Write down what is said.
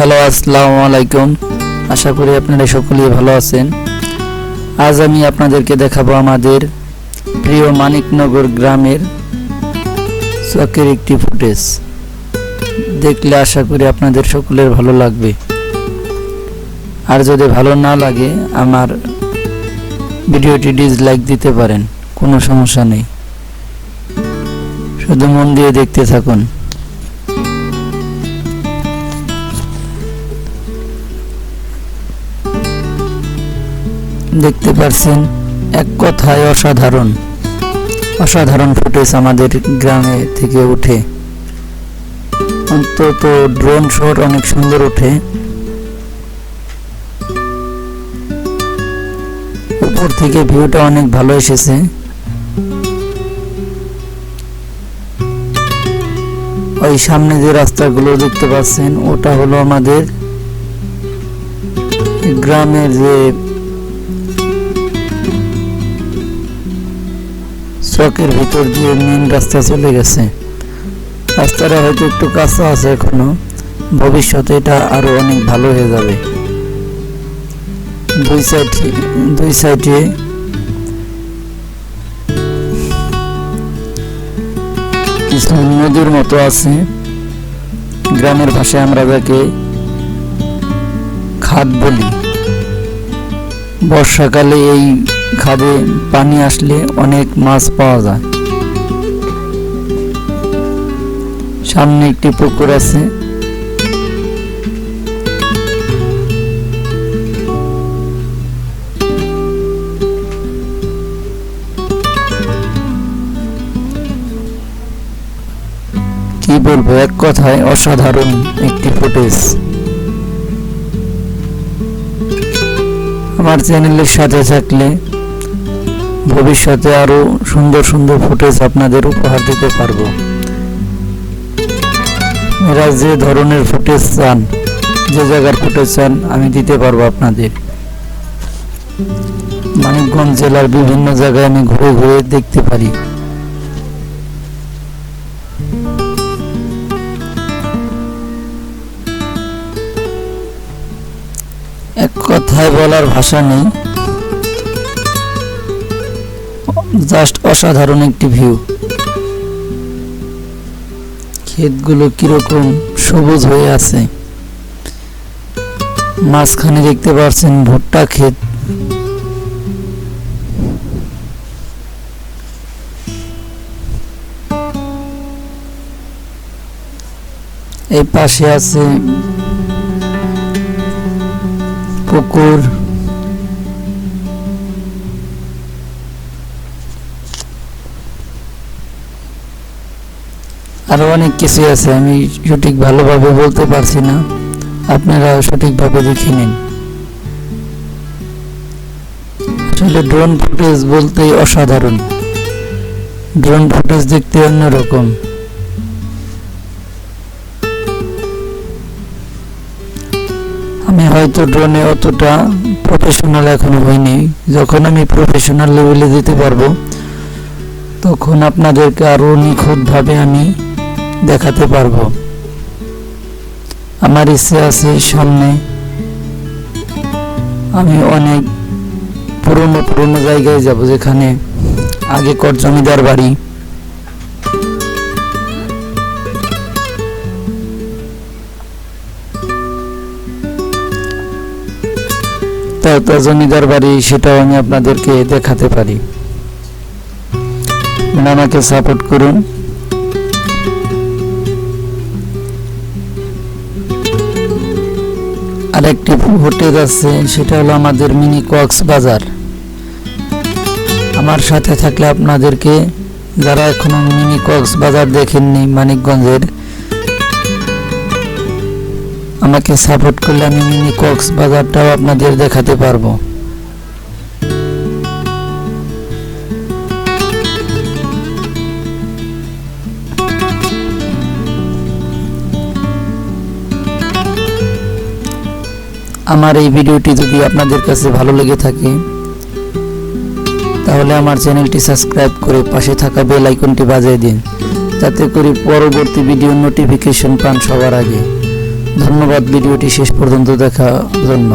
Hello, আসসালামু আলাইকুম। আশা করি আপনারা সকলেই ভালো আছেন। আজ আমি আপনাদেরকে দেখাবো আমাদের প্রিয় মানিকনগর গ্রামের চকের একটি ফুটেজ। দেখলে আশা করি আপনাদের সকলের ভালো লাগবে। আর যদি ভালো না লাগে, আমার ভিডিওটি ডিসলাইক দিতে পারেন, কোনো সমস্যা নেই। শুধু মন দিয়ে দেখতে থাকুন। দেখতে পারছেন, এক কথায় অসাধারণ। অসাধারণ ফুটেজ আমাদের গ্রামে থেকে উঠে অন্তত ড্রোন শট অনেক সুন্দর ওঠে। উপর থেকে ভিউটা অনেক ভালো এসেছে। ওই সামনে যে রাস্তাগুলো দেখতে পাচ্ছেন, ওটা হলো আমাদের গ্রামের যে চকের ভিতর দিয়ে মেন রাস্তা চলে গেছে। রাস্তাটা হয়তো একটু কাঁচা আছে এখনও। ভবিষ্যতে এটা আরও অনেক ভালো হয়ে যাবে। দুই সাইড দুই সাইডে কিছু নদীর মতো আছে। গ্রামের ভাষায় আমরা যাকে খাদ বলি। বর্ষাকালে এই খাদে পানি আসলে অনেক মাছ পাওয়া যায়। সামনে একটি পুকুর আছে। কি বলব, এক কথায় অসাধারণ একটি ফুটেজ। আমার চ্যানেলের সাথে থাকলে ভবিষ্যতে আরও সুন্দর সুন্দর ফুটেজ আপনাদের উপহার দিতে পারব। এরা যে ধরনের ফুটেজ চান, যে জায়গার ফুটেজ চান, আমি দিতে পারব আপনাদের। মানিকগঞ্জ জেলার বিভিন্ন জায়গায় আমি ঘুরে ঘুরে দেখতে পারি। এক কথায় বলার ভাষা নেই। জাস্ট অসাধারণ একটি ভিউ। ক্ষেতগুলো কীরকম সবুজ হয়ে আছে। মাঝখানে দেখতে পাচ্ছেন ভুট্টা ক্ষেত। এই পাশে আছে পুকুর। আরও অনেক কিছু আছে, আমি সঠিক ভালোভাবে বলতে পারছি না। আপনারা সঠিকভাবে দেখে নিন। আসলে ড্রোন ফুটেজ বলতেই অসাধারণ। ড্রোন ফুটেজ দেখতে অন্যরকম। আমি হয়তো ড্রোনে অতটা প্রফেশনাল এখনও হইনি। যখন আমি প্রফেশনাল লেভেলে যেতে পারব, তখন আপনাদেরকে আরও নিখুঁতভাবে আমি দেখাতে পারব। আমার ইচ্ছে আছে সামনে আমি অনেক পুরনো পুরনো জায়গায় যাব যেখানে আগেকর জমিদার বাড়ি। জমিদার বাড়ি সেটাও আমি আপনাদেরকে দেখাতে পারি। আমাকে সাপোর্ট করুন। আরেকটি হোটেল আছে, সেটা হলো আমাদের মিনি কক্স বাজার। আমার সাথে থাকলে আপনাদেরকে, যারা এখনও মিনি কক্স বাজার দেখেননি মানিকগঞ্জের, আমাকে সাপোর্ট করলে আমি মিনি কক্স বাজারটাও আপনাদের দেখাতে পারব। আমার এই ভিডিওটি যদি আপনাদের কাছে ভালো লেগে থাকে, তাহলে আমার চ্যানেলটি সাবস্ক্রাইব করে পাশে থাকা বেল আইকনটি বাজিয়ে দিন, যাতে করে পরবর্তী ভিডিও নোটিফিকেশন পান সবার আগে। ধন্যবাদ, ভিডিওটি শেষ পর্যন্ত দেখার জন্য।